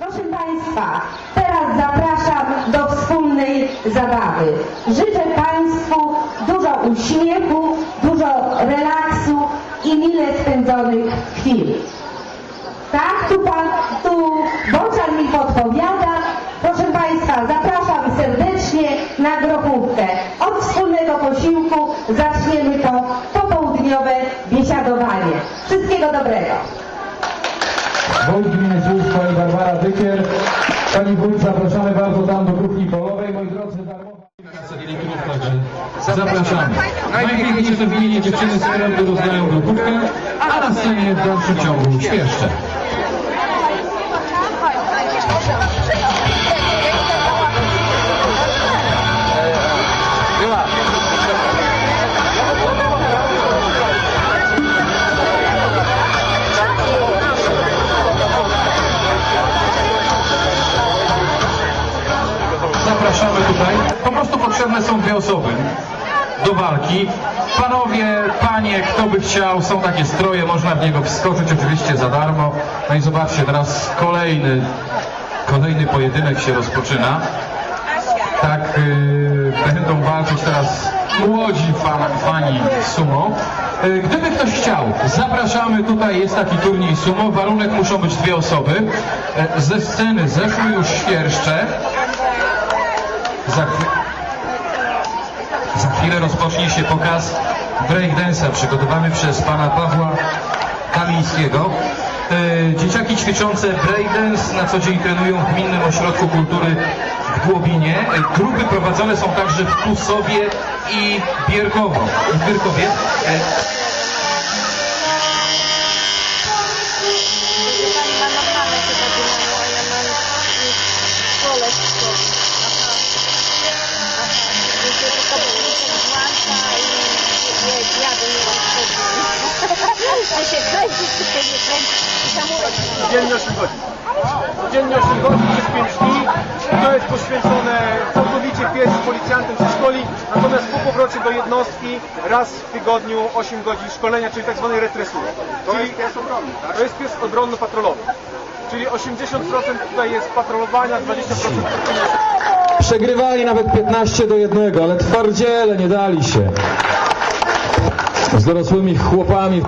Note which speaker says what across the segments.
Speaker 1: Proszę Państwa, teraz zapraszam do wspólnej zabawy. Życzę Państwu dużo uśmiechu, dużo relaksu i mile spędzonych chwil. Tak, tu pan, tu Boczan mi podpowiada. Proszę Państwa, zapraszam serdecznie na grochówkę. Od wspólnego posiłku zaczniemy to popołudniowe biesiadowanie. Wszystkiego dobrego.
Speaker 2: Wójt gminy pani Barbara Dykier. Pani wójt, zapraszamy bardzo tam do kuchni polowej. Moi drodzy, darmowa... Także zapraszamy. Najpiękniejsze w imieniu dziewczyny z Krętu rozdają grupówkę, a na scenie w dalszym ciągu świeszcze. Potrzebne są dwie osoby do walki. Panowie, panie, kto by chciał, są takie stroje, można w niego wskoczyć oczywiście za darmo. No i zobaczcie, teraz kolejny, kolejny pojedynek się rozpoczyna. Tak y, będą walczyć teraz młodzi fan, fani sumo. Y, Gdyby ktoś chciał, zapraszamy tutaj, jest taki turniej sumo, warunek muszą być dwie osoby. Y, Ze sceny zeszły już świerszcze. Za chwilę rozpocznie się pokaz breakdance'a przygotowany przez pana Pawła Kamińskiego. E, dzieciaki ćwiczące breakdance na co dzień trenują w Gminnym Ośrodku Kultury w Głobinie. E, grupy prowadzone są także w Tusowie i Bierkowo. W Bierkowie.
Speaker 3: A się nie.
Speaker 4: Dziennie 8 godzin. Dziennie 8 godzin przez 5 dni. To jest poświęcone całkowicie pierwszy policjantem się szkoli, natomiast po powrocie do jednostki raz w tygodniu 8 godzin szkolenia, czyli tak zwanej retresury. To jest pies obronny, tak? To jest pies obronno-patrolowy. Czyli 80% tutaj jest patrolowania, 20%
Speaker 2: Przegrywali nawet 15 do 1, ale twardziele nie dali się. Z dorosłymi chłopami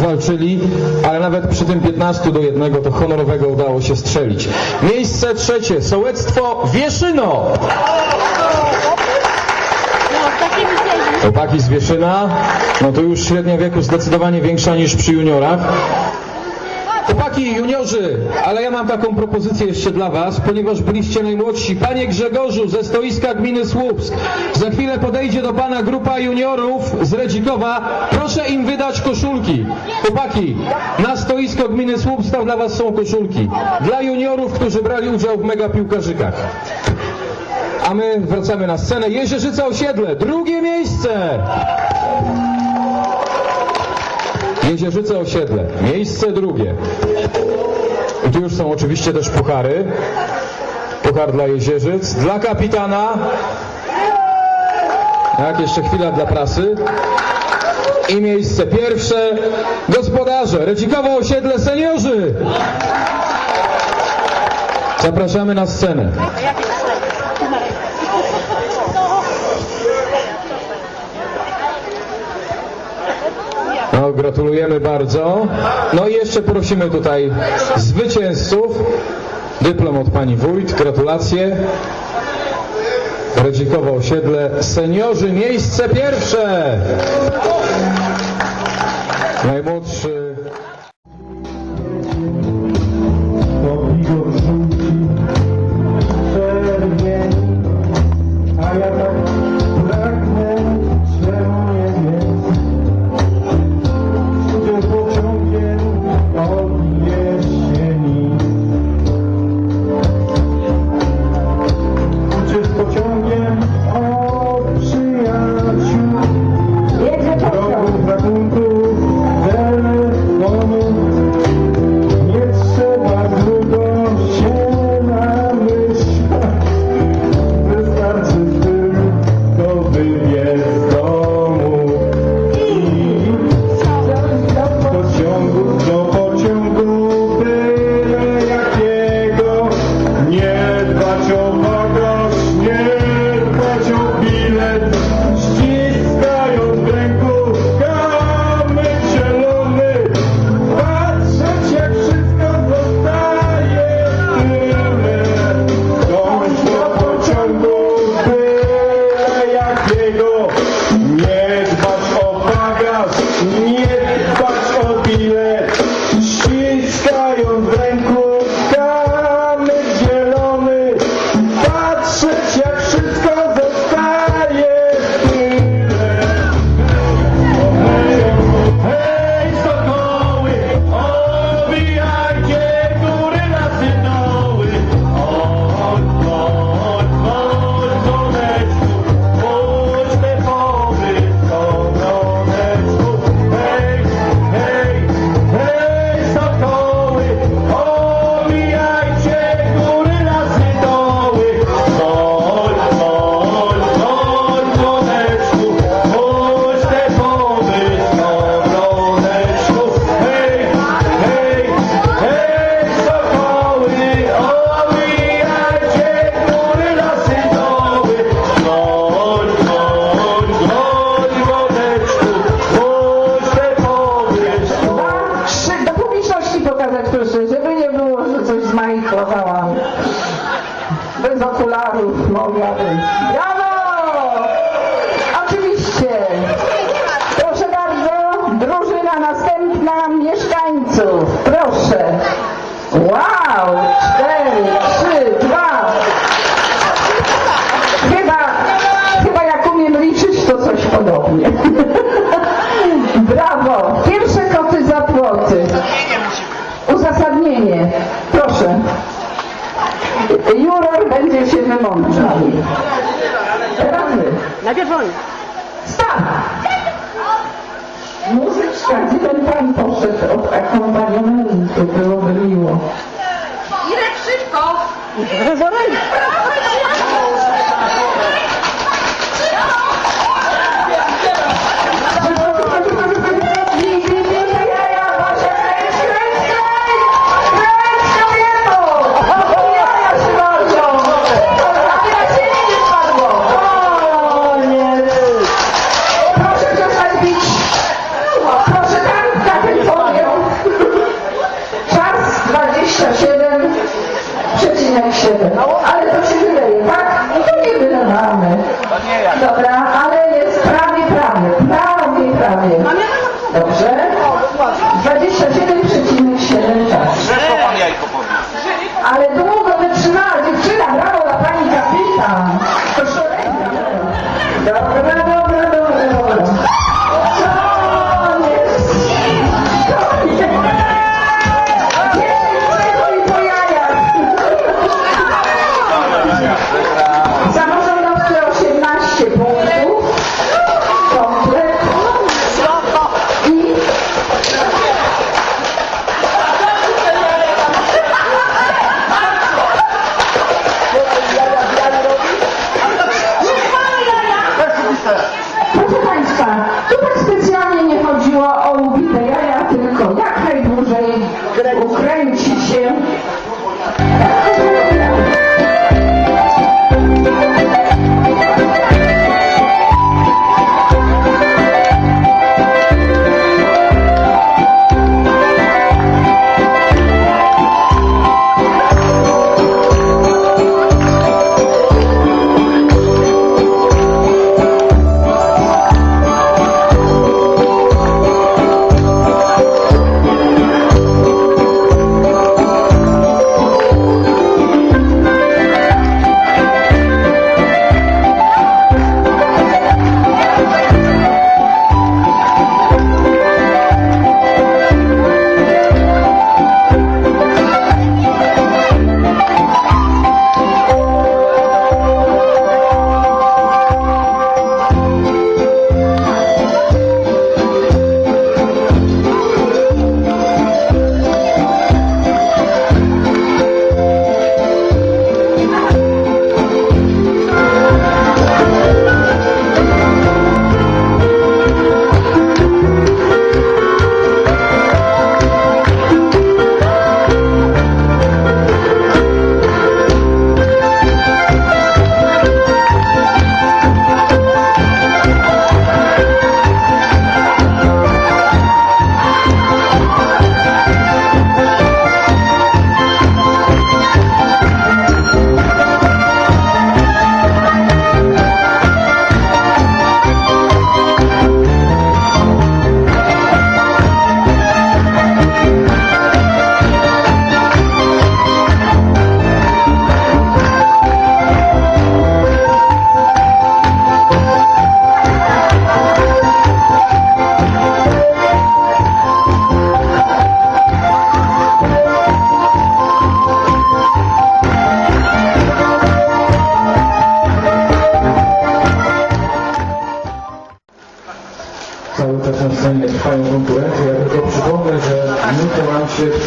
Speaker 2: walczyli, ale nawet przy tym 15 do 1 to honorowego udało się strzelić. Miejsce trzecie, sołectwo Wieszyno.
Speaker 3: No,
Speaker 2: Chłopaki z Wieszyna, no to już średnia wieku zdecydowanie większa niż przy juniorach. Chłopaki, juniorzy, ale ja mam taką propozycję jeszcze dla Was, ponieważ byliście najmłodsi. Panie Grzegorzu ze stoiska gminy Słupsk, za chwilę podejdzie do Pana grupa juniorów z Redzikowa. Proszę im wydać koszulki. Chłopaki, na stoisko gminy Słupsk tam dla Was są koszulki. Dla juniorów, którzy brali udział w mega piłkarzykach. A my wracamy na scenę. Jeziorzyca Osiedle, drugie miejsce. Jeziorzyce Osiedle, miejsce drugie. I tu już są oczywiście też puchary. Puchar dla Jezierzyc, dla kapitana. Tak, jeszcze chwila dla prasy. I miejsce pierwsze, gospodarze, Redzikowo Osiedle Seniorzy. Zapraszamy na scenę. No, gratulujemy bardzo. No i jeszcze prosimy tutaj zwycięzców. Dyplom od pani wójt, gratulacje. Redzikowo osiedle, seniorzy, miejsce pierwsze. Najmłodszy.
Speaker 1: Mam mieszkańców. Proszę. Wow, cztery, trzy, dwa. Chyba, chyba jak umiem liczyć, to coś podobnie. Brawo. Pierwsze koty za płoty. Uzasadnienie. Proszę. Juror będzie się wymądrzał. Teraz wy.
Speaker 5: Najpierw.
Speaker 1: Start! Muzyczka, gdzie ten pan poszedł od akompaniamentu? Byłoby miło. Bij,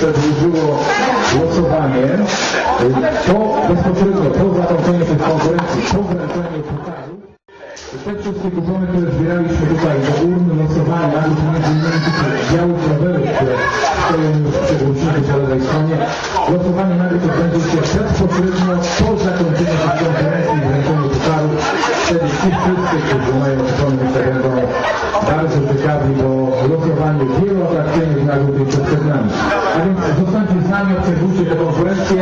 Speaker 1: się
Speaker 2: przedłużyło głosowanie. Po, bezpośrednio po zakończeniu tych konkurencji, po wręczeniu pucharu, te wszystkie kupony, które zbieraliśmy tutaj do urn losowania, to między innymi takie białe rowery, które stoją już przy lewej stronie. Głosowanie na to będzie się bezpośrednio po zakończeniu tych konkurencji i wręczeniu pucharu. Wtedy ci wszyscy, którzy mają przypomnieć, będą bardzo ciekawi, bo losowanie wielu atrakcyjnych nagród przed nami. A więc zostańcie z nami, obserwujcie te konkurencje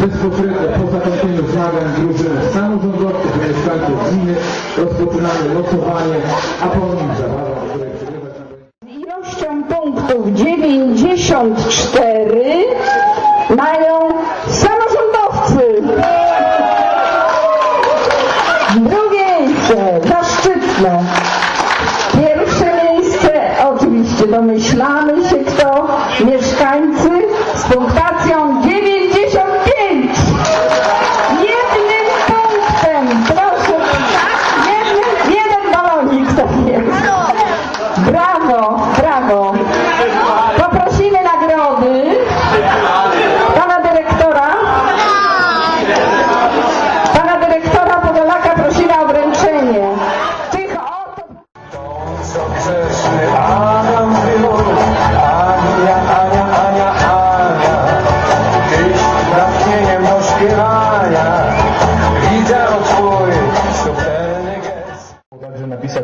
Speaker 2: bezpośrednio po zakończeniu zmagań drużyny samorządowców mieszkańców gminy rozpoczynamy losowanie, a po nim zabawa, na
Speaker 1: Ilością punktów 9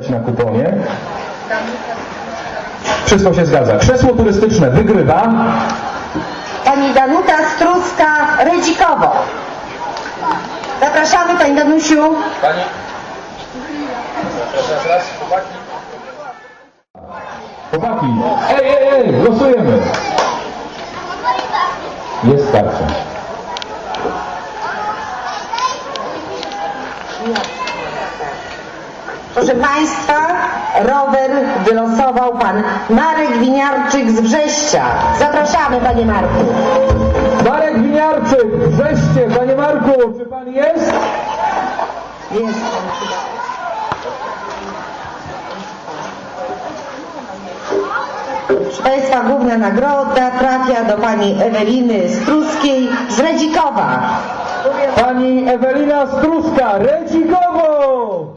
Speaker 2: Na kuponie. Wszystko się zgadza. Krzesło turystyczne wygrywa.
Speaker 6: Pani Danuta Struska-Redzikowo. Zapraszamy Pani Danusiu.
Speaker 2: Chłopaki, ej, ej, ej, głosujemy. Jest starsze.
Speaker 6: Proszę Państwa, rower wylosował Pan Marek Winiarczyk z Brześcia. Zapraszamy Panie Marku.
Speaker 2: Marek Winiarczyk, wreszcie, panie Marku, czy pan jest?
Speaker 6: Jest. Proszę Państwa, główna nagroda trafia do Pani Eweliny Struskiej z Redzikowa.
Speaker 2: Pani Ewelina Struska, Redzikowo!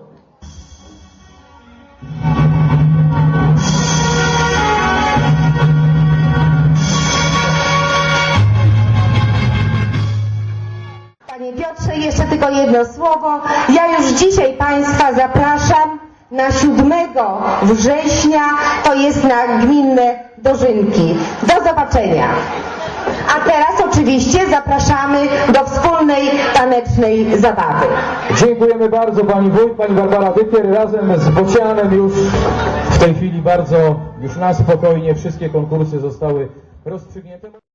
Speaker 6: Tylko jedno słowo. Ja już dzisiaj Państwa zapraszam na 7 września, to jest na gminne dożynki. Do zobaczenia. A teraz oczywiście zapraszamy do wspólnej tanecznej zabawy.
Speaker 2: Dziękujemy bardzo pani wójt, pani Barbara Dykier razem z Bocianem już w tej chwili bardzo, już na spokojnie wszystkie konkursy zostały rozstrzygnięte.